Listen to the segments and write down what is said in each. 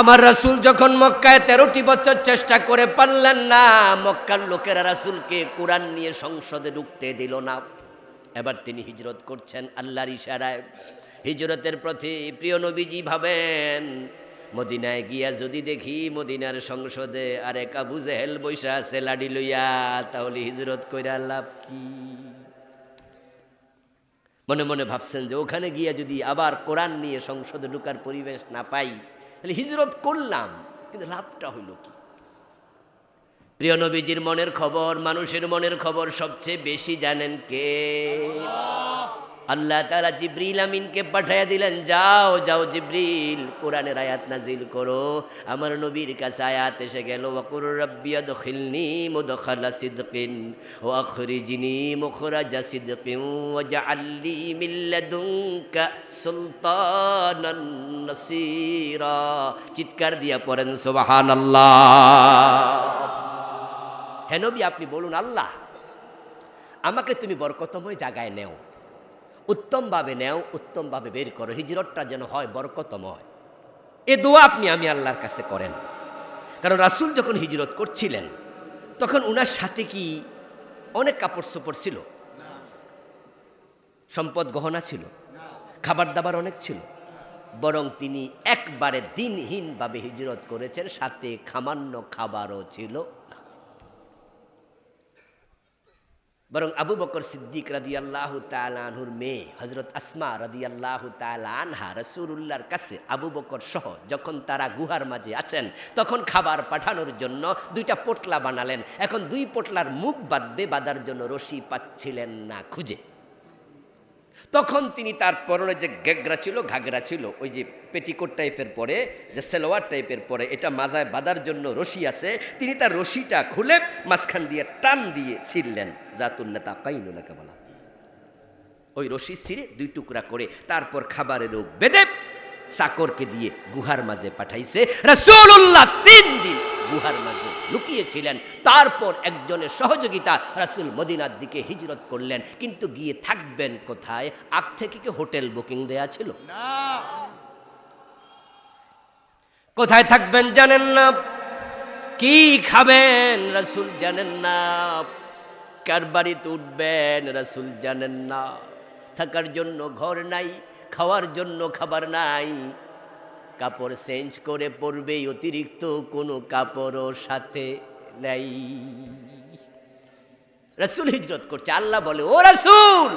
আমার রাসুল যখন মক্কায় তেরোটি বছর চেষ্টা করে পারলেন না, মক্কার লোকেরা রাসূলকে কোরআন নিয়ে সংসদে ঢুকতে দিল না। এবার তিনি হিজরত করছেন আল্লাহর ইশারায়। হিজরতের প্রতি প্রিয় নবীজি ভাবেন, মদিনায় গিয়া যদি দেখি মদিনার সংসদে আরেক আবু জেহেল বৈশা আছে লাডি লইয়া, তাহলে হিজরত কইরা লাভ কি? মনে মনে ভাবছেন যে ওখানে গিয়া যদি আবার কোরআন নিয়ে সংসদে ঢুকার পরিবেশ না পাই তাহলে হিজরত করলাম, কিন্তু লাভটা হইল কি? প্রিয় নবীজির মনের খবর, মানুষের মনের খবর সবচেয়ে বেশি জানেন কে? আল্লাহ তারা জিব্রিল আমিনকে পাঠাইয়া দিলেন, যাও যাও জিব্রিল, কোরআনের আয়াত নাজিল করো। আমার নবীর কাছে আয়াত এসে গেল, ওয়াকুর রব্বিয়া দখিলনি মুদখালা সিদকিন, ও আখরিজনি মুখরাজা সিদকিন ওয়াজআললি মিন লাদুনকা সুলতানান নাসীরা। চিৎকার দিয়া পড়েন, সুবহানাল্লাহ। আল্লাহ হেনবি আপনি বলুন, আল্লাহ, আমাকে তুমি বরকতময় জায়গায় নেও। উত্তমভাবে নেও, উত্তমভাবে বের করো। হিজরতটা যেন হয়, বরকতময়। এ দোয়া আপনি, আমি আল্লাহর কাছে করেন। কারণ রাসূল যখন হিজরত করছিলেন, তখন উনার সাথে কি অনেক কাপড় চোপড় ছিল? সম্পদ গহনা ছিল? খাবার দাবার অনেক ছিল? বরং তিনি একবারে দিনহীনভাবে হিজরত করেছেন, সাথে খামান্য খাবারও ছিল না। বরং আবু বকর সিদ্দিক রাদি আল্লাহ তালানহুর মেয়ে হজরত আসমা রাদি আল্লাহ আনহা রসুল্লাহর কাছে আবু বকর সহ যখন তারা গুহার মাঝে আছেন, তখন খাবার পাঠানোর জন্য দুইটা পোটলা বানালেন। এখন দুই পোটলার মুখ বাঁধবে, বাঁধার জন্য রশি পাচ্ছিলেন না খুঁজে। তখন তিনি তার পরনে যে গেগরা ছিল ঘাগরা ছিল, ওই যে পেটিকোট টাইপের পরে, যে সেলোয়ার টাইপের পরে, এটা মাজায় বাঁধার জন্য রশি আছে, তিনি তার রশিটা খুলে মাঝখান দিয়ে টান দিয়ে ছিঁড়লেন। জাতুল নেতা কাইনুলাকে বলা। ওই রশি ছিঁড়ে দুই টুকরা করে তারপর খাবারের রোগ বেঁধে চাকরকে দিয়ে গুহার মাঝে পাঠাইছে। রাসূলুল্লাহ তিন দিন গুহার মাঝে লুকিয়েছিলেন। তারপর একজনের সহযোগিতা রাসূল মদিনার দিকে হিজরত করলেন। কিন্তু গিয়ে থাকবেন কোথায়? আগ থেকে কি হোটেল বুকিং দেয়া ছিল? কোথায় থাকবেন জানেন না? কি খাবেন রাসূল জানেন না? কার বাড়িতে উঠবেন রাসূল জানেন না? থাকার জন্য ঘর নাই খাওয়ার জন্য খাবার নাই। কাপড় চেঞ্জ করে পরবে অতিরিক্ত কোনো কাপড়ও সাথে নাই। রাসূল হিজরত করছে, আল্লাহ বলে, ও রাসূল!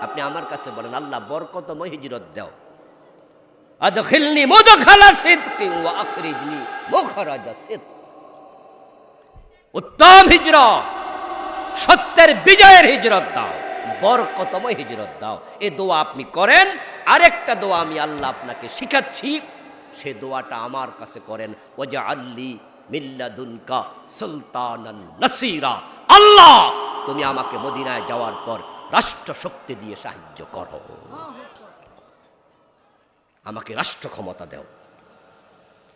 আপনি আমার কাছে বলেন, আল্লাহ, বরকতময় হিজরত দাও। আদখিলনি মুদখালা সিদকি ওয়া আখরিজনি মুখরাজা সিদক। উত্তম হিজরত, সত্যের বিজয়ের হিজরত দাও, বরকতময় হিজরত দাও। এ দোয়া আপনি করেন, আরেকটা দোয়া আমি আল্লাহ আপনাকে শিখাচ্ছি। সে দোয়াটা আমার কাছে করেন। ওজা আল্লি মিল্লাদুনকা সুলতানান নাসিরা। আল্লাহ, তুমি আমাকে মদিনায় যাওয়ার পর রাষ্ট্র শক্তি দিয়ে সাহায্য করো। আমাকে রাষ্ট্র ক্ষমতা দাও।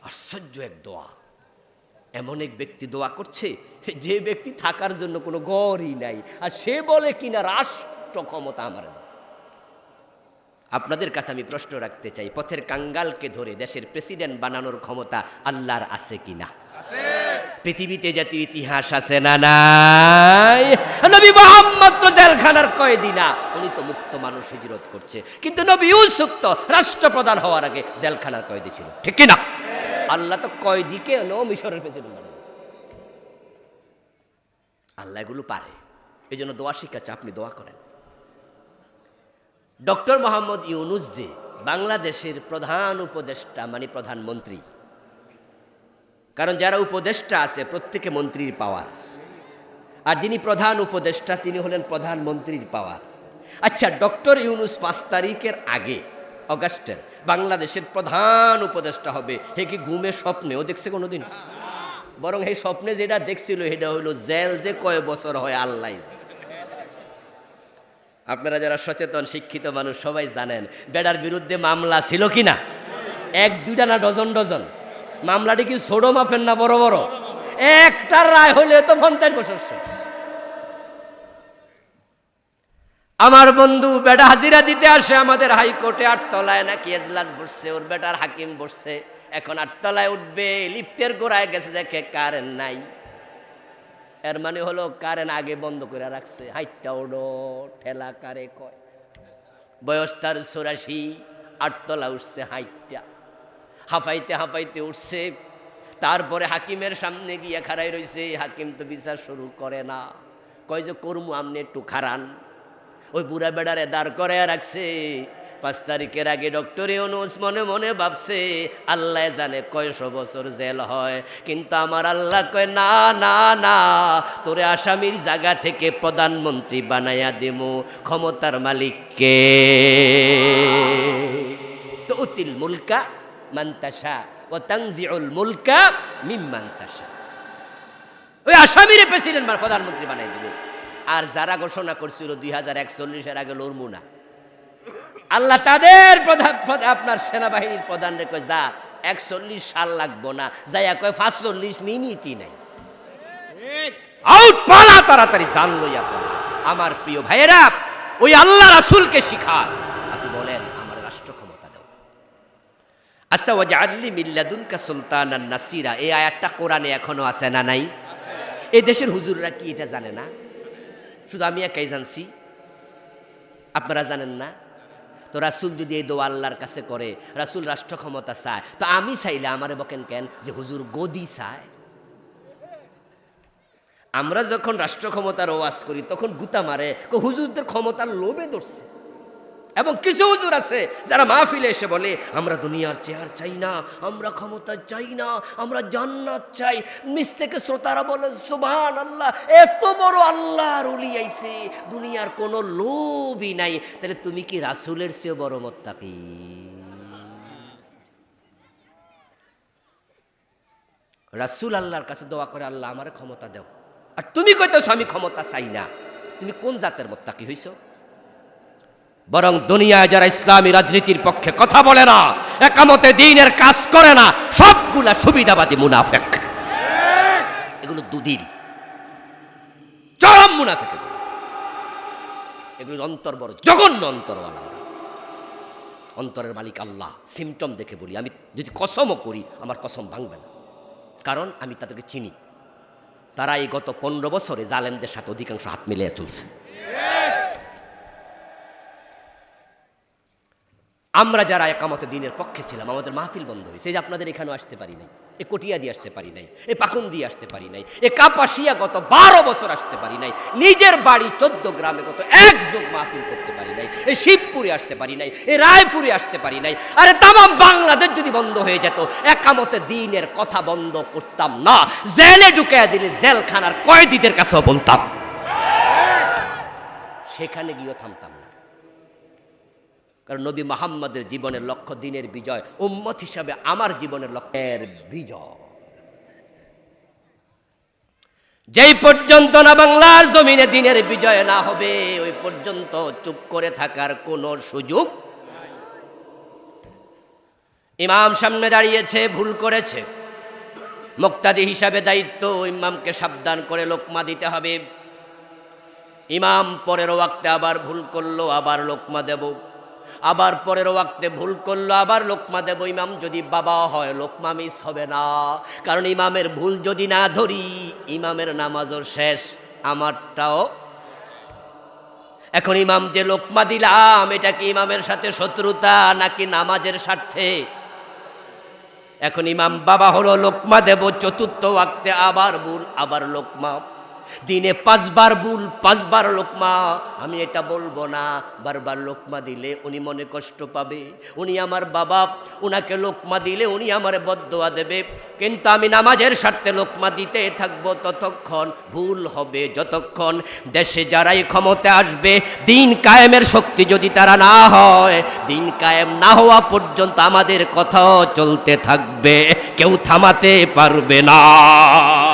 আশ্চর্য এক দোয়া। এমন এক ব্যক্তি দোয়া করছে, যে ব্যক্তি থাকার জন্য কোনো গড়ই নাই। আর সে বলে কিনা রাষ্ট্র ক্ষমতা আমার। আপনাদের কাছে আমি প্রশ্ন রাখতে চাই, পথের কাঙ্গালকে ধরে দেশের প্রেসিডেন্ট বানানোর ক্ষমতা আল্লাহর আছে কি না পৃথিবীতে জাতীয় ইতিহাস আছে না নাই? নবী মোহাম্মদ তো জেলখানার কয়েদি না উনি তো মুক্ত মানুষ হিজরত করছে। কিন্তু নবী ইউসুফ তো রাষ্ট্রপ্রধান হওয়ার আগে জেলখানার কয়েদি ছিল। ঠিক না আল্লাহ তো কয়েদিকে নো মিশরের প্রেসিডেন্ট বানাবে আল্লাহ এগুলো পারে। এই জন্য দোয়া শিখাচ্ছে আপনি দোয়া করেন। ডক্টর মোহাম্মদ ইউনুস যে বাংলাদেশের প্রধান উপদেষ্টা মানে প্রধানমন্ত্রী। কারণ যারা উপদেষ্টা আছে, প্রত্যেকে মন্ত্রীর পাওয়ার। আর যিনি প্রধান উপদেষ্টা, তিনি হলেন প্রধানমন্ত্রীর পাওয়ার। আচ্ছা ডক্টর ইউনুস পাঁচ তারিখের আগে, অগাস্টের, বাংলাদেশের প্রধান উপদেষ্টা হবে। হে কি ঘুমে স্বপ্নেও দেখছে কোনোদিন? বরং এই স্বপ্নে যেটা দেখছিল, সেটা হলো জেল যে কয় বছর হয়, আল্লাহ। আপনারা যারা সচেতন, শিক্ষিত মানুষ, সবাই জানেন, বেড়ার বিরুদ্ধে মামলা ছিল কি না? এক, দুইটা না ডজন ডজন? মামলাটি কি ছোট মাপেন না বড় বড়? একটার রায় হলে তো পঞ্চাশ বছর আমার বন্ধু বেটা হাজিরা দিতে আসে, আমাদের হাইকোর্টে আট তলায় নাকি এজলাস বসছে, ওর বেটার হাকিম বসছে। এখন আটতলায় উঠবে, লিফটের গোড়ায় গেছে, দেখে কারেন্ট নাই। এর মানে হলো কারেন্ট আগে বন্ধ করে রাখছে। হাইটটা ওডো, ঠেলা কারে কয়। বয়স তার চৌরাশি, আটতলা উঠছে হাইটটা। হাঁপাইতে হাঁপাইতে উঠছে। তারপরে হাকিমের সামনে গিয়ে খাড়াই রইছে। হাকিম তো বিচার শুরু করে না। কয় যে, করমু আমনে একটু খারান ওই বুড়া বেড়ারে দাঁড় করে রাখছে। পাঁচ তারিখের আগে ডক্টর ইউনুস মনে মনে ভাবছে, আল্লাহ জানে কয়শো বছর জেল হয়। কিন্তু আমার আল্লাহ কয়, না না না, তোরে আসামির জায়গা থেকে প্রধানমন্ত্রী বানাইয়া দেমু, ক্ষমতার মালিককে। তো উতিল মুলকা মান্তাসা ও তাংজিউল মুলকা মিম মান্তাসা ওই আসামিরে প্রেসিডেন্ট প্রধানমন্ত্রী বানাই দিব। আর যারা ঘোষণা করছিল দুই হাজার একচল্লিশের আগে লড়মু না। আল্লাহ তাদের প্রধান আপনার সেনাবাহিনীর প্রধান রে কয় যা একচল্লিশ সাল লাগবো না। যাইয়া কয় পাঁচচল্লিশ মিনিটই নাই। আউট পালা তাড়াতাড়ি জান লইয়া পালা আমার প্রিয় ভাইয়েরা ওই আল্লাহ রাসুলকে শিখা আপনি বলেন আমার রাষ্ট্র ক্ষমতা দাও। আচ্ছা ওয়াজা আল্লি মিল্লাদুনকা সুলতানান নাসিরা। এই আয়াতটা কোরআনে এখনও আছে না নাই? এই দেশের হুজুররা কি এটা জানে না? শুধু আমি একাই জানছি। আপনারা জানেন না? তো রাসুল যদি এই দোয়া আল্লাহর কাছে করে, রাসুল রাষ্ট্র ক্ষমতা চায়, তো আমি চাইলে আমারে বকেন কেন যে হুজুর গদি চায়? আমরা যখন রাষ্ট্র ক্ষমতার ওয়াজ করি, তখন গুতা মারে হুজুরদের ক্ষমতার লোভে ধরছে। এবং কিছু হুজুর আছে যারা মাহফিলে এসে বলে, আমরা দুনিয়ার চেয়ার চাই না, আমরা ক্ষমতা চাই না, আমরা জান্নাত চাই। মিস্টেকে শ্রোতারা বলে সুবহান আল্লাহ এত বড় আল্লাহ উলি আইছে, দুনিয়ার কোনো লোভই নাই। তাহলে তুমি কি রাসূলের চেয়ে বড় মোত্তাকি? রাসূল আল্লাহর কাছে দোয়া করে, আল্লাহ, আমার ক্ষমতা দাও। আর তুমি কইতেছো, আমি ক্ষমতা চাই না। তুমি কোন জাতের মোত্তাকি হইছো? বরং দুনিয়ায় যারা ইসলামী রাজনীতির পক্ষে কথা বলে না, একামতে দিনের কাজ করে না, সবগুলা সুবিধাবাদী মুনাফেক। এগুলো দুদিন। চরম মুনাফেক এগুলো। এগুলো অন্তর বড়, জঘন্য অন্তরওয়ালা অন্তরের মালিক আল্লাহ। সিমটম দেখে বলি, আমি যদি কসমও করি, আমার কসম ভাঙবে না। কারণ আমি তাদেরকে চিনি। তারা এই গত পনেরো বছরে জালেমদের সাথে অধিকাংশ হাত মিলিয়ে চলছে আমরা যারা একামতে দিনের পক্ষে ছিলাম, আমাদের মাহফিল বন্ধ হয়েছে। যে আপনাদের এখানেও আসতে পারি নাই, এ কটিয়া দিয়ে আসতে পারি নাই, এ পাকুন দিয়ে আসতে পারি নাই, এ কাপাসিয়া গত বারো বছর আসতে পারি নাই, নিজের বাড়ি চোদ্দ গ্রামে গত এক যোগ মাহফিল করতে পারি নাই এই শিবপুরে আসতে পারি নাই, এ রায়পুরে আসতে পারি নাই, আরে তামাম বাংলাদেশ যদি বন্ধ হয়ে যেত, একামতে দিনের কথা বন্ধ করতাম না, জেলে ঢুকাইয়া দিলে জেলখানার কয়েদিদের কাছেও বলতাম। সেখানে গিয়েও থামতাম কারণ নবী মোহাম্মদের জীবনের লক্ষ্য দিনের বিজয়, উম্মত হিসাবে আমার জীবনের লক্ষ্যের বিজয়। যেই পর্যন্ত না বাংলার জমিনে দিনের বিজয় না হবে, ওই পর্যন্ত চুপ করে থাকার কোনো সুযোগ ইমাম সামনে দাঁড়িয়েছে, ভুল করেছে। মুক্তাদি হিসাবে দায়িত্ব, ইমামকে সাবধান করে লোকমা দিতে হবে। ইমাম পরের ওয়াক্তে আবার ভুল করল, আবার লোকমা দেব। আবার পরের ওয়াক্তে ভুল করল, আবার লোকমা দেব ইমাম যদি বাবা হয়, লোকমা মিস হবে না। কারণ ইমামের ভুল যদি না ধরি, ইমামের নামাজও শেষ, আমারটাও। এখন ইমাম যে লোকমা দিলাম, এটা কি ইমামের সাথে শত্রুতা নাকি নামাজের স্বার্থে? এখন ইমাম বাবা হলো লোকমা দেব, চতুর্থ ওয়াক্তে আবার ভুল, আবার লোকমা দিনে পাঁচবার ভুল, পাঁচবার লোকমা, আমি এটা বলব না। বারবার লোকমা দিলে উনি মনে কষ্ট পাবে। উনি আমার বাবা, উনাকে লোকমা দিলে উনি আমার বদোয়া দেবে। কিন্তু আমি নামাজের স্বার্থে লোকমা দিতে থাকব ততক্ষণ, ভুল হবে যতক্ষণ। দেশে যারাই ক্ষমতা আসবে, দিন কায়েমের শক্তি যদি তারা না হয়, দিন কায়েম না হওয়া পর্যন্ত আমাদের কথাও চলতে থাকবে। কেউ থামাতে পারবে না।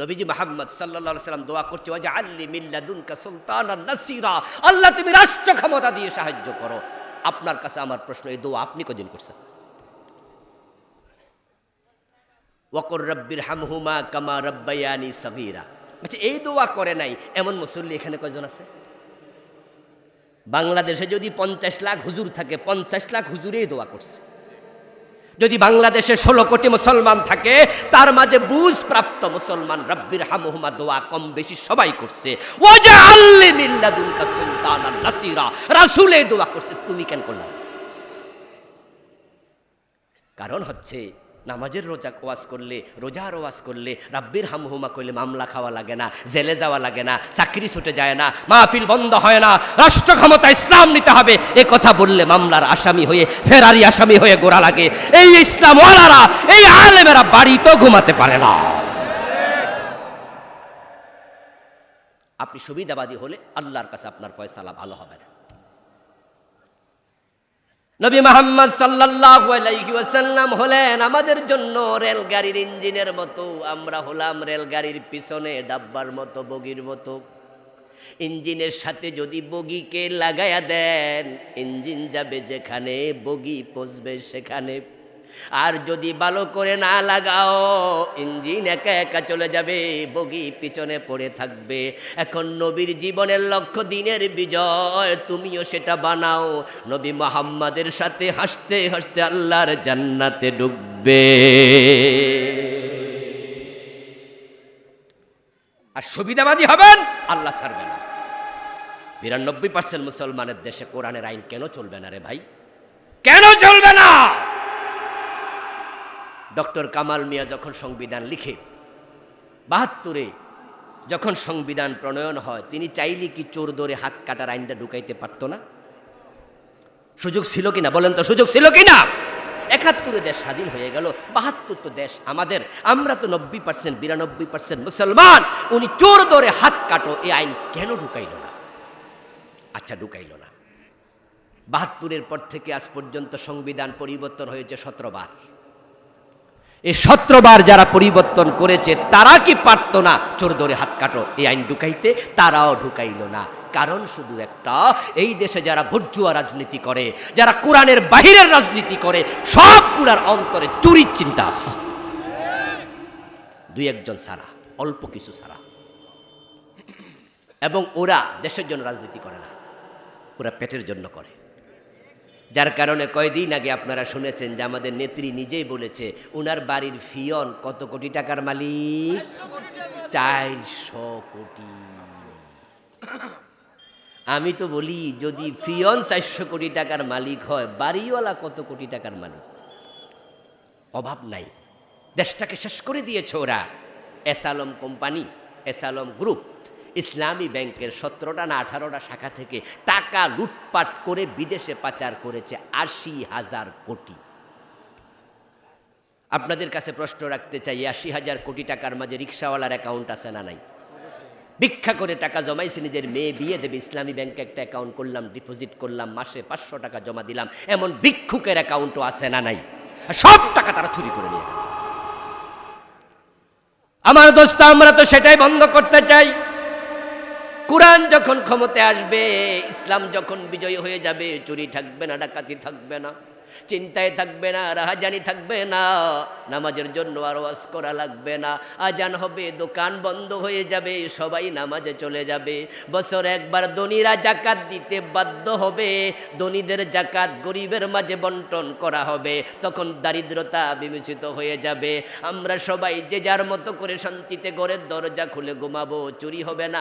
নবীজি মোহাম্মদ সাল্লাহ সাল্লাম দোয়া করছে ওয়াজা আল্লি মিল্লাদুনকা সুলতান নাসিরা। আল্লাহ, তুমি রাষ্ট্র ক্ষমতা দিয়ে সাহায্য করো। আপনার কাছে আমার প্রশ্ন, এই দোয়া আপনি কদিন করছেন? ওয়াকর রব্বির হামহুমা কামা রব্বায়ানি সাবিরা আচ্ছা এই দোয়া করে নাই, এমন মুসল্লি এখানে কয়জন আছে? বাংলাদেশে যদি পঞ্চাশ লাখ হুজুর থাকে, পঞ্চাশ লাখ হুজুরেই দোয়া করছে। যদি বাংলাদেশে ষোলো কোটি মুসলমান থাকে, তার মাঝে বুঝ প্রাপ্ত মুসলমান রব্বির হামুহমা দোয়া কম বেশি সবাই করছে। ও যে আল্লি মিল্লাদুনকা সুলতান নাসিরা। রাসূলে দোয়া করছে, তুমি কেন করলাম কারণ হচ্ছে নামাজের রোজা ওয়াজ করলে, রোজার ওয়াজ করলে, রাব্বির হামহুমা করলে মামলা খাওয়া লাগে না, জেলে যাওয়া লাগে না, চাকরি ছুটে যায় না, মাহফিল বন্ধ হয় না, রাষ্ট্র ক্ষমতা ইসলাম নিতে হবে, এ কথা বললে মামলার আসামি হয়ে, ফেরারি আসামি হয়ে গোড়া লাগে। এই ইসলাম ওয়ালারা, এই আলেমেরা বাড়িতেও ঘুমাতে পারে না। আপনি সুবিধাবাদী হলে আল্লাহর কাছে আপনার পয়সালা ভালো হবে না। নবী মোহাম্মদ সাল্লাহ আলাইসাল্লাম হলেন আমাদের জন্য রেলগাড়ির ইঞ্জিনের মতো, আমরা হলাম রেলগাড়ির পিছনে ডাব্বার মতো, বগির মতো। ইঞ্জিনের সাথে যদি বগিকে লাগায়া দেন, ইঞ্জিন যাবে যেখানে, বগি পচবে সেখানে। আর যদি ভালো করে না লাগাও, ইঞ্জিন একা একা চলে যাবে, বগি পিছনে পড়ে থাকবে। এখন নবীর জীবনের লক্ষ্য দিনের বিজয়, তুমিও সেটা বানাও। নবী মোহাম্মদের সাথে হাসতে হাসতে আল্লাহর জান্নাতে ডুববে। আর সুবিধাবাদী হবেন, আল্লাহ ছাড়বে না। বিরানব্বই পার্সেন্ট মুসলমানের দেশে কোরআনের আইন কেন চলবে না রে ভাই? কেন চলবে না? ডক্টর কামাল মিয়া যখন সংবিধান লিখে, বাহাত্তরে যখন সংবিধান প্রণয়ন হয়, তিনি চাইলে কি চোর দরে হাত কাটার আইনটা ঢুকাইতে পারতো না? সুযোগ ছিল কিনা? বলেন তো, সুযোগ ছিল কিনা? একাত্তরে দেশ স্বাধীন হয়ে গেল, বাহাত্তর তো দেশ আমাদের, আমরা তো নব্বই পার্সেন্ট বিরানব্বই পার্সেন্ট মুসলমান। উনি চোর দরে হাত কাটো এই আইন কেন ঢুকাইল না? আচ্ছা ঢুকাইল না। বাহাত্তরের পর থেকে আজ পর্যন্ত সংবিধান পরিবর্তন হয়েছে সতেরো বার। এই সতেরোবার যারা পরিবর্তন করেছে, তারা কি পারত না? চোর ধরে হাত কাটো। এই আইন ঢুকাইতে তারাও ঢুকাইল না। কারণ শুধু একটা, এই দেশে যারা ভর্জুয়া রাজনীতি করে, যারা কোরআনের বাহিরের রাজনীতি করে, সব পুরার অন্তরে চুরির চিন্তা আছে। দুই একজন ছাড়া অল্প কিছু ছাড়া এবং ওরা দেশের জন্য রাজনীতি করে না। ওরা পেটের জন্য করে। যার কারণে কয়দিন আগে আপনারা শুনেছেন যে আমাদের নেত্রী নিজেই বলেছে, উনার বাড়ির ফিয়ন কত কোটি টাকার মালিক? চারশো কোটি। আমি তো বলি, যদি ফিয়ন চারশো কোটি টাকার মালিক হয়, বাড়িওয়ালা কত কোটি টাকার মালিক? অভাব নাই। দেশটাকে শেষ করে দিয়েছে ওরা। S Alam company, S Alam group. ইসলামী ব্যাংকের সতেরোটা না আঠারোটা শাখা থেকে টাকা লুটপাট করে বিদেশে পাচার করেছে আশি হাজার কোটি। আপনাদের কাছে প্রশ্ন রাখতে চাই আশি হাজার কোটি টাকার মাঝে রিক্সাওয়ালার অ্যাকাউন্ট আছে না নাই? ভিক্ষা করে টাকা জমাইছে নিজের মেয়ে, বিয়ে দেবে, ইসলামী ব্যাংকে একটা অ্যাকাউন্ট করলাম, ডিপোজিট করলাম, মাসে পাঁচশো টাকা জমা দিলাম, এমন ভিক্ষুকের অ্যাকাউন্টও আছে না নাই? সব টাকা তারা চুরি করে নিয়ে আমার দোস্ত, আমরা তো সেটাই বন্ধ করতে চাই। কোরআন যখন ক্ষমতায় আসবে, ইসলাম যখন বিজয়ী হয়ে যাবে, চুরি থাকবে না, ডাকাতি থাকবে না। চিন্তায় থাকবে না, রাহাজানি থাকবে না, নামাজের জন্য আর ওয়াজ করা লাগবে না। আজান হবে, দোকান বন্ধ হয়ে যাবে, সবাই নামাজে চলে যাবে। বছর একবার ধনীরা জাকাত দিতে বাধ্য হবে, ধনীদের জাকাত গরিবের মাঝে বন্টন করা হবে, তখন দারিদ্রতা বিমোচিত হয়ে যাবে। আমরা সবাই যে যার মতো করে শান্তিতে ঘরের দরজা খুলে ঘুমাবো, চুরি হবে না।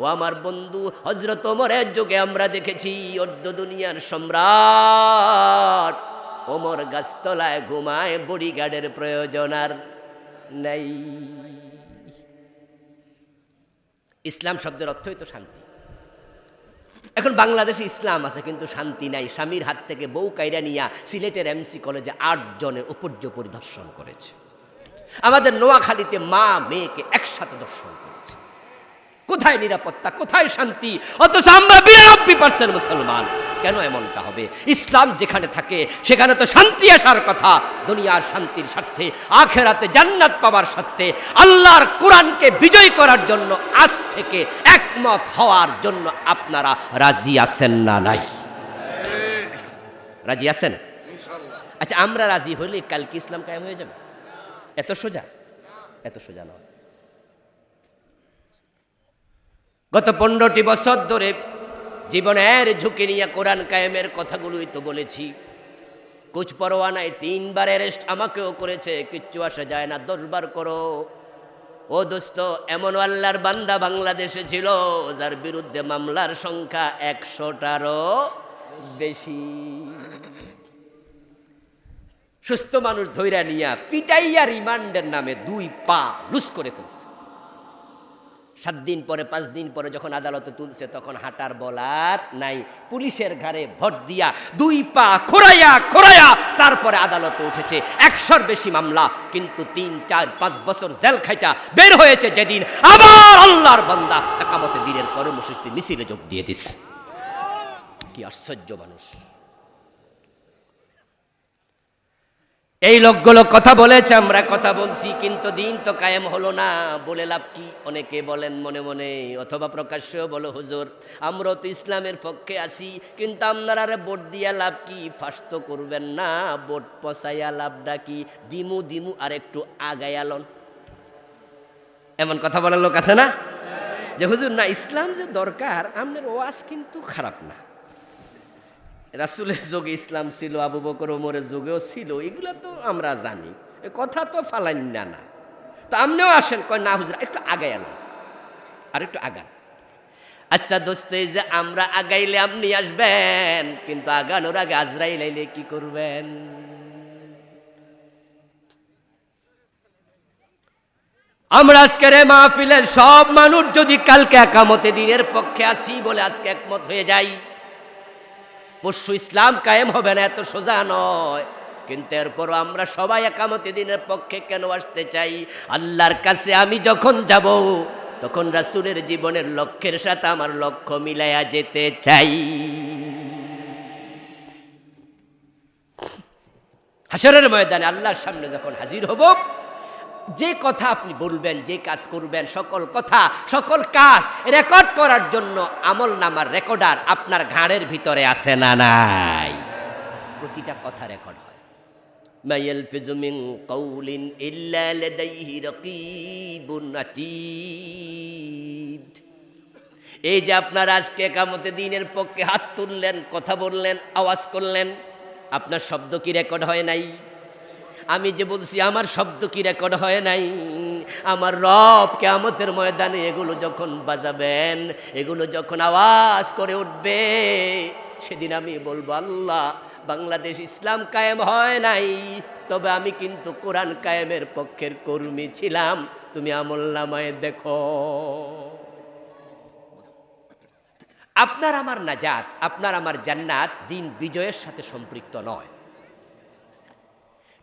ও আমার বন্ধু হজরত ওমরের যুগে আমরা দেখেছি, অর্ধ দুনিয়ার সম্রাট ওমর গাছতলায় ঘুমায় বডিগার্ডের প্রয়োজন আর নাই। ইসলাম শব্দের অর্থই তো শান্তি। এখন বাংলাদেশে ইসলাম আছে কিন্তু শান্তি নাই। স্বামীর হাত থেকে বউ কাইরা নিয়া সিলেটের এমসি কলেজে আট জনে উপর্য পরিদর্শন করেছে। আমাদের নোয়াখালীতে মা, মেয়েকে একসাথে দর্শন করেছে। কোথায় নিরাপত্তা, কোথায় শান্তি? অথচ আমরা বিরানব্বই পার্সেন্ট মুসলমান। কেন এমনটা হবে? ইসলাম যেখানে থাকে সেখানে তো শান্তি আসার কথা। দুনিয়ার শান্তির স্বার্থে আখেরাতে জান্নাত পাওয়ার স্বার্থে আল্লাহর কোরআনকে বিজয় করার জন্য আজ থেকে একমত হওয়ার জন্য আপনারা রাজি আছেন না নাই? রাজি আছেন? আচ্ছা আমরা রাজি হলে কালকে ইসলাম কায়েম হয়ে যাবে? এত সোজা? এত সোজা নয়। গত পনেরোটি বছর ধরে জীবনের ঝুঁকি নিয়ে কোরআন কায়েমের কথাগুলোই তো বলেছি। কুচ পরোয়ানায় তিনবার অ্যারেস্ট আমাকেও করেছে, কিচ্ছু আসা যায় না, দশবার করো। ও দোস্ত, এমন আল্লাহর বান্দা বাংলাদেশে ছিল, যার বিরুদ্ধে মামলার সংখ্যা একশোটারও বেশি। সুস্থ মানুষ ধৈরা নিয়া, পিটাইয়া রিমান্ডের নামে দুই পা লুস করে ফেলছে। সাত দিন পরে, পাঁচ দিন পরে যখন আদালতে তুলছে, তখন হাঁটার বলার নাই। পুলিশের ঘাড়ে ভোট দিয়া দুই পা খোরাইয়া খোরাইয়া তারপরে আদালতে উঠেছে। একশোর বেশি মামলা, কিন্তু তিন, চার, পাঁচ বছর জেল খাইটা বের হয়েছে যেদিন আবার আল্লাহর বান্দা একামতে দিনের কর্মসূচি মিছিলে যোগ দিয়ে দিস কি আশ্চর্য মানুষ। এই লোকগুলো কথা বলেছে, আমরা কথা বলছি, কিন্তু দিন তো কায়েম হলো না। বলে লাভ কি? অনেকে বলেন মনে মনে, অথবা প্রকাশ্য বলো, হুজুর আমরা তো ইসলামের পক্ষে আছি, কিন্তু আপনারা ভোট দিয়া লাভ কি? ফাঁস তো করবেন না, ভোট পচাইয়া লাভটা কি? দিমু দিমু, আর একটু আগায়ালন এমন কথা বলার লোক আছে না? যে, হুজুর, না, ইসলাম যে দরকার, আপনার ওয়াজ কিন্তু খারাপ না। রাসুলের যুগে ইসলাম ছিল, আবু বকর ওমরের যুগেও ছিল, এগুলো তো আমরা জানি। কথা তো ফালাইন না। না তো আপনিও আসেন, কয়, না হুজুর, একটু আগাই আলাম আর একটু আগান। আচ্ছা দোস্ত, এই যে আমরা আগাইলে আপনি আসবেন, কিন্তু আগানোর আগে আজরাইল আইলে কি করবেন? আমরা আজকের এ মাহফিলের সব মানুষ যদি কালকে একামতে দিনের পক্ষে আসি বলে আজকে একমত হয়ে যাই। পরশু ইসলাম কায়েম হবে না, এত সোজা নয়। কিন্তু এরপরও আমরা সবাই একামতি দিনের পক্ষে কেন আসতে চাই? আল্লাহর কাছে আমি যখন যাব, তখন রাসুলের জীবনের লক্ষ্যের সাথে আমার লক্ষ্য মিলাইয়া যেতে চাই। হাসরের ময়দানে আল্লাহর সামনে যখন হাজির হব যে কথা আপনি বলবেন, যে কাজ করবেন, সকল কথা, সকল কাজ রেকর্ড করার জন্য আমল নামার রেকর্ডার আপনার ঘাড়ের ভিতরে আছে না নাই? প্রতিটা কথা রেকর্ড হয়। মা ইয়ালফিজু কাউলিন ইল্লা লাদাইহি রাকিবুন আতীদ। এই যে আপনার আজকে কামতে দিনের পক্ষে হাত তুললেন, কথা বললেন, আওয়াজ করলেন, আপনার শব্দ কি রেকর্ড হয় নাই? আমি যে বলছি, আমার শব্দ কি রেকর্ড হয় নাই? আমার রব কেমতের ময়দানে এগুলো যখন বাজাবেন, এগুলো যখন আওয়াজ করে উঠবে, সেদিন আমি বলব, আল্লাহ, বাংলাদেশ ইসলাম কায়েম হয় নাই। তবে আমি কিন্তু কোরআন কায়েমের পক্ষের কর্মী ছিলাম। তুমি আমল নামায় দেখো। আপনার আমার নাজাত, আপনার আমার জান্নাত দিন বিজয়ের সাথে সম্পৃক্ত নয়।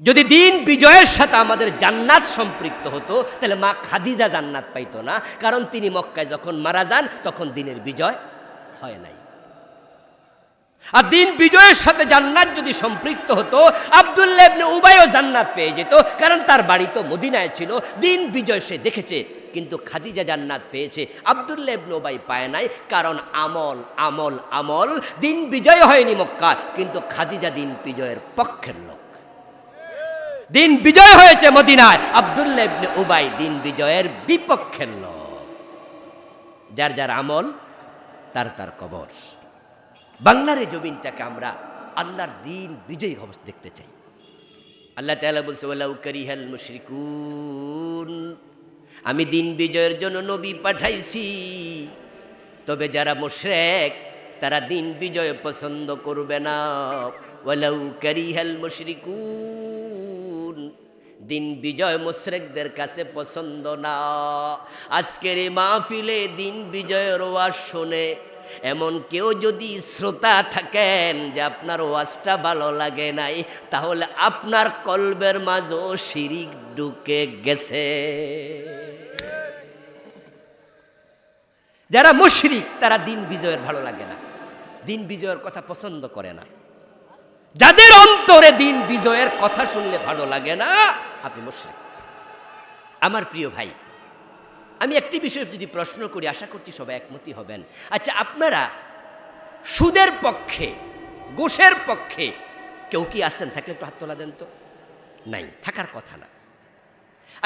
যদি দিন বিজয়ের সাথে আমাদের জান্নাত সম্পৃক্ত হতো, তাহলে মা খাদিজা জান্নাত পাইতো না। কারণ তিনি মক্কায় যখন মারা যান, তখন দিনের বিজয় হয় নাই। আর দিন বিজয়ের সাথে জান্নাত যদি সম্পৃক্ত হতো, আবদুল্লাহ ইবনে উবাইও জান্নাত পেয়ে যেত, কারণ তার বাড়ি তো মদিনায় ছিল। দিন বিজয় সে দেখেছে, কিন্তু খাদিজা জান্নাত পেয়েছে, আবদুল্লাহ উবাই পায় নাই, কারণ আমল আমল আমল, দিন বিজয় হয়নি মক্কা কিন্তু খাদিজা দিন বিজয়ের পক্ষের লোক। দিন বিজয় হয়েছে মদিনায়। আবদুল্লাহ উবাই দিন বিজয়ের বিপক্ষের লোক। যার যার আমল, তার তার কবর। বাংলার এই জমিনটাকে আমরা আল্লাহর দিন বিজয়ী অবস্থা দেখতে চাই। আল্লাহ তাআলা বলছে, ওয়ালাউ কারিহাল মুশরিকুন। আমি দিন বিজয়ের জন্য নবী পাঠাইছি। তবে যারা মুশরেক, তারা দিন বিজয় পছন্দ করবে না। ওয়ালাউ কারিহাল মুশরিকুন। দিন বিজয় মুশরেকদের কাছে পছন্দ না। আজকের এই মাহফিলে দিন বিজয়ের ওয়াজ শোনে। এমন কেউ যদি শ্রোতা থাকেন যে আপনার ওয়াজটা ভালো লাগে নাই, তাহলে আপনার কলবের মাঝও শিরিক ঢুকে গেছে। যারা মুশরিক, তারা দিন বিজয়ের ভালো লাগে না। দিন বিজয়ের কথা পছন্দ করে না। যাদের অন্তরে দিন বিজয়ের কথা শুনলে ভালো লাগে না, আপনি মুশরিক। আমার প্রিয় ভাই, আমি একটি বিষয় যদি প্রশ্ন করি, আশা করছি সবাই একমতি হবেন। আচ্ছা আপনারা সুদের পক্ষে, গোষের পক্ষে কেউ কি আছেন? থাকলে একটু হাত তোলা দেন তো। নাই, থাকার কথা না।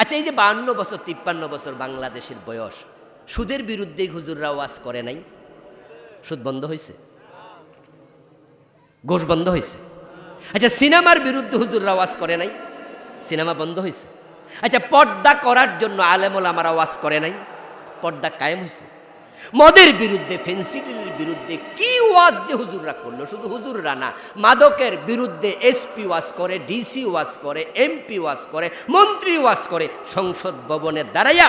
আচ্ছা এই যে বাহান্ন বছর, তিপ্পান্ন বছর বাংলাদেশের বয়স, সুদের বিরুদ্ধে হুজুররা ওয়াজ করে নাই? সুদ বন্ধ হয়েছে গোশ বন্ধ হয়েছে আচ্ছা সিনেমার বিরুদ্ধে হুজুররা আওয়াজ করে নাই? সিনেমা বন্ধ হয়েছে আচ্ছা পর্দা করার জন্য আলেমল আমার আওয়াজ করে নাই? পর্দা কায়েম হয়েছে মদের বিরুদ্ধে, ফেন্সিডিলের বিরুদ্ধে কি ওয়াজ যে হুজুররা করল? শুধু হুজুররা না, মাদকের বিরুদ্ধে এসপি ওয়াজ করে, ডিসি ওয়াজ করে, এমপি ওয়াজ করে, মন্ত্রী ওয়াজ করে, সংসদ ভবনের দাঁড়াইয়া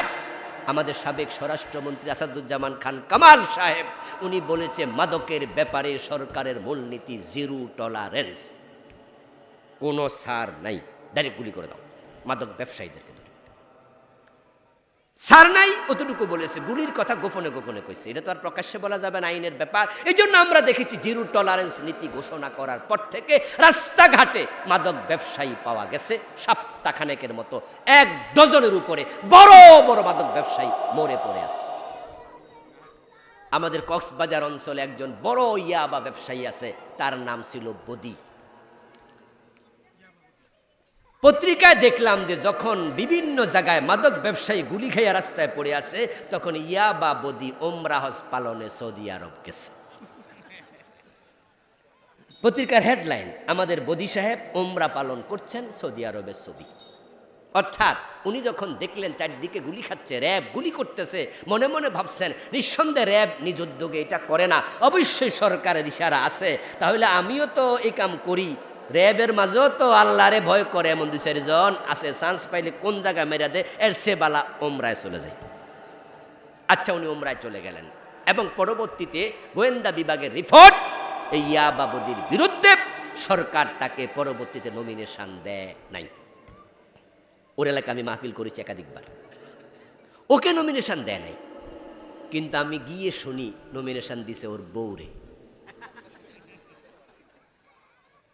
আমাদের সাবেক স্বরাষ্ট্রমন্ত্রী আসাদুজ্জামান খান কামাল সাহেব, উনি বলেছে, মাদকের ব্যাপারে সরকারের মূলনীতি জিরো টলারেন্স কোনো সার নাই। ডাইরেক্ট গুলি করে দাও। মাদক ব্যবসায়ীদেরকে ধরে। সার নাই, অতটুকু বলেছে। গুলির কথা গোপনে গোপনে কইছে। এটা তো আর প্রকাশ্যে বলা যাবে না, আইনের ব্যাপার। এই জন্য আমরা দেখেছি জিরো টলারেন্স নীতি ঘোষণা করার পর থেকে রাস্তাঘাটে মাদক ব্যবসায়ী পাওয়া গেছে। সপ্তাহখানেকের মতো, এক ডজনের উপরে বড় বড় মাদক ব্যবসায়ী মরে পড়ে আছে। আমাদের কক্সবাজার অঞ্চলে একজন বড় ইয়াবা ব্যবসায়ী আছে, তার নাম ছিল বদি। পত্রিকায় দেখলাম যে যখন বিভিন্ন জায়গায় মাদক ব্যবসায়ী গুলি খাইয়া রাস্তায় পড়ে আছে, তখন ইয়া বা বদি ওমরাহজ পালনে সৌদি আরব গেছে। পত্রিকার হেডলাইন, আমাদের বদি সাহেব ওমরা পালন করছেন সৌদি আরবের ছবি। অর্থাৎ উনি যখন দেখলেন চারদিকে গুলি খাচ্ছে, র্যাব গুলি করতেছে, মনে মনে ভাবছেন, নিঃসন্দেহে র্যাব নিজ উদ্যোগে এটা করে না, অবশ্যই সরকারের ইশারা আছে, তাহলে আমিও তো এই কাম করি। র্যাবের মাঝেও তো আল্লাহরে ভয় করে এমন দু চারিজন আছে চান্স পাইলে কোন জায়গায় মেরা দেয় এর সে বালা ওমরায় চলে যায়। আচ্ছা উনি ওমরায় চলে গেলেন। এবং পরবর্তীতে গোয়েন্দা বিভাগের রিপোর্ট এই ইয়াবাবদির বিরুদ্ধে সরকার তাকে পরবর্তীতে নমিনেশন দেয় নাই। ওর এলাকা আমি মাহফিল করেছি একাধিকবার। ওকে নমিনেশন দেয় নাই। কিন্তু আমি গিয়ে শুনি নমিনেশন দিছে ওর বউরে।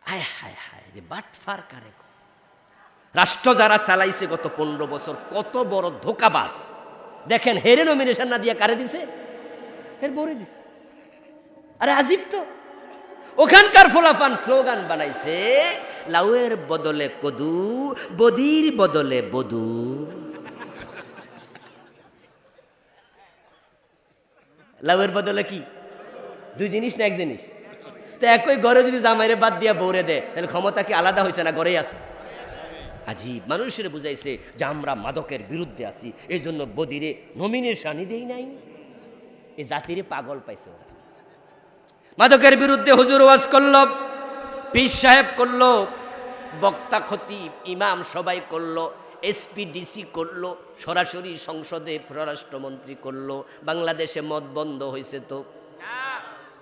হায় হায় হায় রে, বাট ফার কারে। রাষ্ট্র যারা চালাইছে গত পনেরো বছর, কত বড় ধোকাবাজ। দেখেন, হেরে নমিনেশন না দিয়ে কারে দিছে? এর বউরে দিছে। আরে আজিব তো। ওখানকার ফোলাপান স্লোগান বানাইছে, লাউয়ের বদলে কদু, বদির বদলে বদু লাউয়ের বদলে কি? দুই জিনিস না এক জিনিস? তো একই ঘরে যদি জামাইরে বাদ দিয়া বৌরে দেয় তাহলে ক্ষমতা কি আলাদা হয়েছে না ঘরেই আছে? আজীব, মানুষের বুঝাইছে যে আমরা মাদকের বিরুদ্ধে আছি এই জন্য বদিরে নমিনেশনই দেই নাই। এ জাতিরে পাগল পাইছে ওরা। মাদকের বিরুদ্ধে হুজুর ওয়াজ করল, পীর সাহেব করল, বক্তা খতিব, ইমাম সবাই করল এসপি ডিসি করল, সরাসরি সংসদে পররাষ্ট্রমন্ত্রী করল, বাংলাদেশে মদ বন্ধ হয়েছে তো।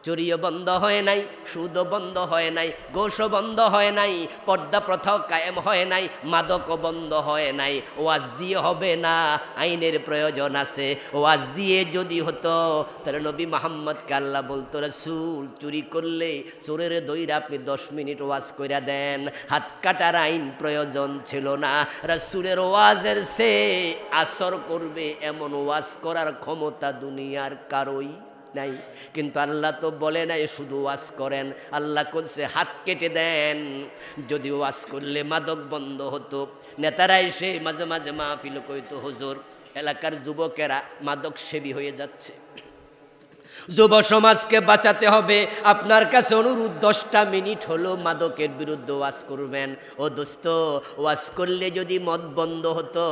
চুরিও বন্ধ হয় নাই, সুদও বন্ধ হয় নাই গোশও বন্ধ হয় নাই, পর্দা প্রথাও কায়েম হয় নাই, মাদকও বন্ধ হয় নাই। ওয়াজ দিয়ে হবে না, আইনের প্রয়োজন আছে। ওয়াজ দিয়ে যদি হতো, তাহলে নবী মোহাম্মদ কাল্লা বলতো, রসুল, চুরি করলে চোরের দইরা আপনি দশ মিনিট ওয়াজ করে দেন। হাত কাটার আইন প্রয়োজন ছিল না। রসুলের ওয়াজের সে আসর করবে এমন ওয়াজ করার ক্ষমতা দুনিয়ার কারোই নাই। কিন্তু আল্লাহ তো বলে নাই, শুধু ওয়াজ করেন। আল্লাহ করছে হাত কেটে দেন। যদি ওয়াজ করলে মাদক বন্ধ হতো। নেতারা এসে মাঝে মাঝে মাহফিল কইতো, হুজুর, এলাকার যুবকেরা মাদক সেবী হয়ে যাচ্ছে। যুব সমাজকে বাঁচাতে হবে। আপনার কাছে অনুরোধ, দশটা মিনিট হলো মাদকের বিরুদ্ধে ওয়াজ করবেন। ও দোস্ত, ওয়াজ করলে যদি মদ বন্ধ হতো,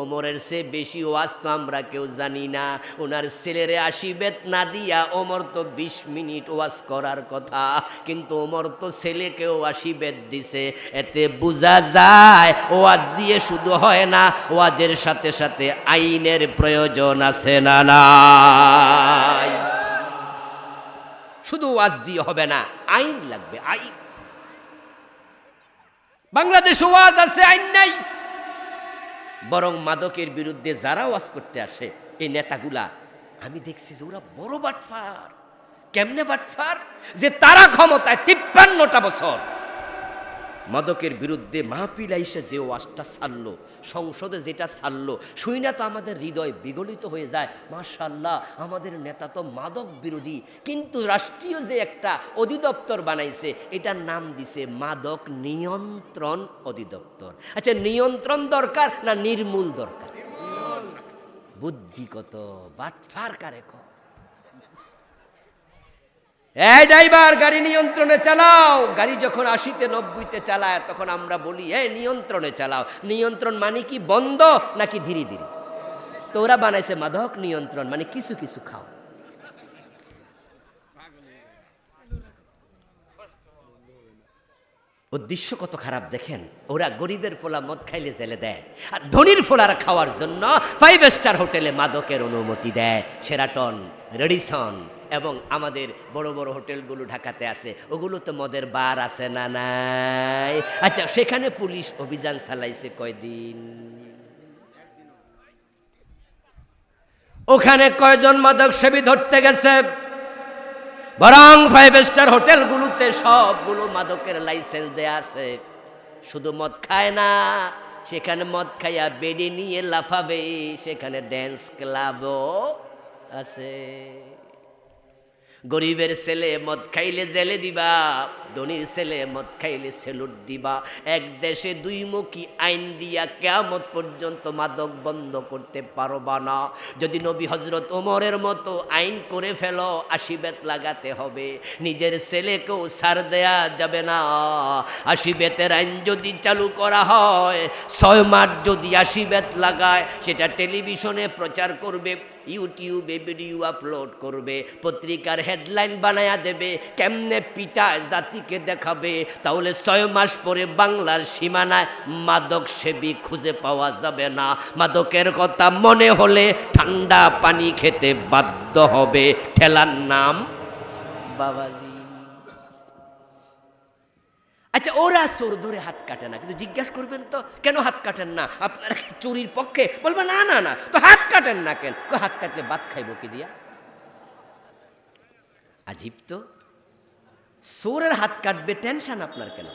ওমরের সে বেশি ওয়াজ তো আমরা কেউ জানি না। ওনার ছেলেরে আশি বেত না দিয়া ওমর তো বিশ মিনিট ওয়াজ করার কথা। কিন্তু ওমর তো ছেলেকেও আশি বেত দিছে। এতে বোঝা যায়, ওয়াজ দিয়ে শুধু হয় না, ওয়াজের সাথে সাথে আইনের প্রয়োজন আছে না নাই শুধু ওয়াজ দিয়ে হবে না, আইন লাগবে, আইন। বাংলাদেশে ওয়াজ আছে, আইন নাই। বরং মাদকের বিরুদ্ধে যারা ওয়াজ করতে আসে, এই নেতাগুলা, আমি দেখছি যে ওরা বড় বাটফার। কেমনে বাটফার? যে তারা ক্ষমতায় তিপ্পান্নটা বছর মাদকের বিরুদ্ধে মাহফিল আইসে যে ওয়াজটা ছাড়লো, সংসদে যেটা ছাড়লো শুই না তো আমাদের হৃদয় বিগলিত হয়ে যায়। মাশাল্লাহ আমাদের নেতা তো মাদক বিরোধী। কিন্তু রাষ্ট্রীয় যে একটা অধিদপ্তর বানাইছে, এটার নাম দিছে মাদক নিয়ন্ত্রণ অধিদপ্তর। আচ্ছা নিয়ন্ত্রণ দরকার না নির্মূল দরকার? বুদ্ধি কত? বাটফার কর এই ড্রাইভার, গাড়ি নিয়ন্ত্রণে চালাও। গাড়ি যখন আশিতে, নব্বইতে চালায়, তখন আমরা বলি, এই, নিয়ন্ত্রণে চালাও। নিয়ন্ত্রণ মানে কি, বন্ধ নাকি ধীরে ধীরে? তো ওরা বানাইছে মাদক নিয়ন্ত্রণ মানে কিছু কিছু খাও। উদ্দেশ্য কত খারাপ দেখেন? ওরা গরিবের ফোলা মদ খাইলে জেলে দেয়, আর ধনির ফোলার খাওয়ার জন্য ফাইভ স্টার হোটেলে মাদকের অনুমতি দেয়। সেরাটন রেডিসন এবং আমাদের বড় বড় হোটেলগুলো ঢাকাতে আছে। ওগুলো তো মদের বার আছে না নাই? আচ্ছা সেখানে পুলিশ অভিযান চালাইছে কয়দিন? ওখানে কয়জন মাদক সেবী ধরতে গেছে? বরং ফাইভ স্টার হোটেলগুলোতে সবগুলো মাদকের লাইসেন্স দেয়া আছে। শুধু মদ খায় না, সেখানে মদ খাইয়া বেডে নিয়ে লাফাবে, সেখানে ড্যান্স ক্লাবও আছে। গরিবের ছেলে মদ খাইলে জেলে দিবা। ধনীর ছেলে মদ খাইলে সেলুট দিবা। এক দেশে দুই মুখী আইন দিয়া কেয়ামত পর্যন্ত মাদক বন্ধ করতে পারবা না। যদি নবী হজরত ওমরের মতো আইন করে ফেলো আশিবেত লাগাতে হবে। নিজের ছেলেকেও ছাড় দেয়া যাবে না। আশিবেতের আইন যদি চালু করা হয়, ছয় মাস যদি আশিবেত লাগায়, সেটা টেলিভিশনে প্রচার করবে, ইউটিউবে ভিডিও আপলোড করবে, পত্রিকার হেডলাইন বানায়া দেবে, কেমনে পিটা জাতিকে দেখাবে, তাহলে ছয় মাস পরে বাংলার সীমানায় মাদক সেবী খুঁজে পাওয়া যাবে না। মাদকের কথা মনে হলে ঠান্ডা পানি খেতে বাধ্য হবে। ঠেলার নাম? বাবাজি। আচ্ছা ওরা চোর ধরে হাত কাটে না, কিন্তু জিজ্ঞাসা করবেন তো, কেন হাত কাটেন না? আপনারা চুরির পক্ষে? বলবেন না না না, তো হাত কাটেন না কেন? হাত কাটলে ভাত খাইব কি দিয়া? আজীব তো। চোরের হাত কাটবে টেনশন আপনার কেন?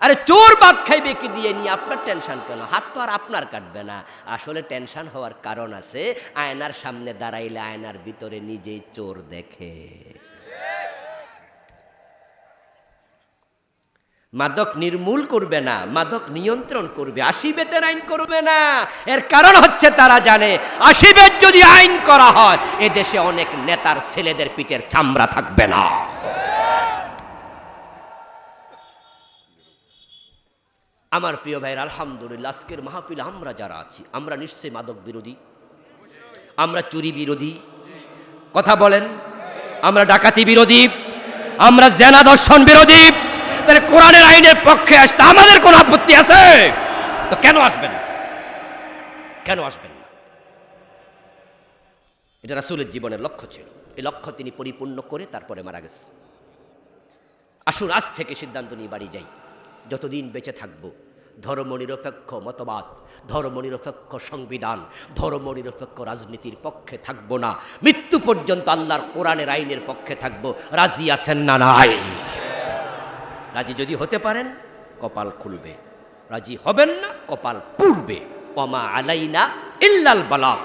আরে চোর ভাত খাইবে কি দিয়ে নিয়ে আপনার টেনশন কেন? হাত তো আর আপনার কাটবে না। আসলে টেনশন হওয়ার কারণ আছে, আয়নার সামনে দাঁড়াইলে আয়নার ভিতরে নিজেই চোর দেখে। মাদক নির্মূল করবে না, মাদক নিয়ন্ত্রণ করবে, আশিবেতের আইন করবে না। এর কারণ হচ্ছে তারা জানে আশিবেত যদি আইন করা হয়, এদেশে অনেক নেতার ছেলেদের পিঠের চামড়া থাকবে না। আমার প্রিয় ভাইয়ের আলহামদুলিল্লাহ, আজকের মাহফিল আমরা যারা আছি, আমরা নিশ্চয়ই মাদক বিরোধী, আমরা চুরি বিরোধী, কথা বলেন, আমরা ডাকাতি বিরোধী, আমরা জেনা দর্শন বিরোধী, তাহলে কোরআনের আইনের পক্ষে আসতে আমাদের কোনো আপত্তি আছে? তো কেন আসবেন? কেন আসবেন না? এটা রাসুলের জীবনের লক্ষ্য ছিল। এই লক্ষ্য তিনি পরিপূর্ণ করে তারপরে মারা গেছে। আসুন, আজ থেকে সিদ্ধান্ত নিয়ে বাড়ি যাই। যতদিন বেঁচে থাকব, ধর্মনিরপেক্ষ মতবাদ, ধর্মনিরপেক্ষ সংবিধান, ধর্মনিরপেক্ষ রাজনীতির পক্ষে থাকব না। মৃত্যু পর্যন্ত আল্লাহর কোরআনের আইনের পক্ষে থাকব। রাজি আছেন না নাই? রাজি যদি হতে পারেন, কপাল খুলবে। রাজি হবেন না, কপাল পুড়বে। অমা আলাইনা ইল্লাল বালাক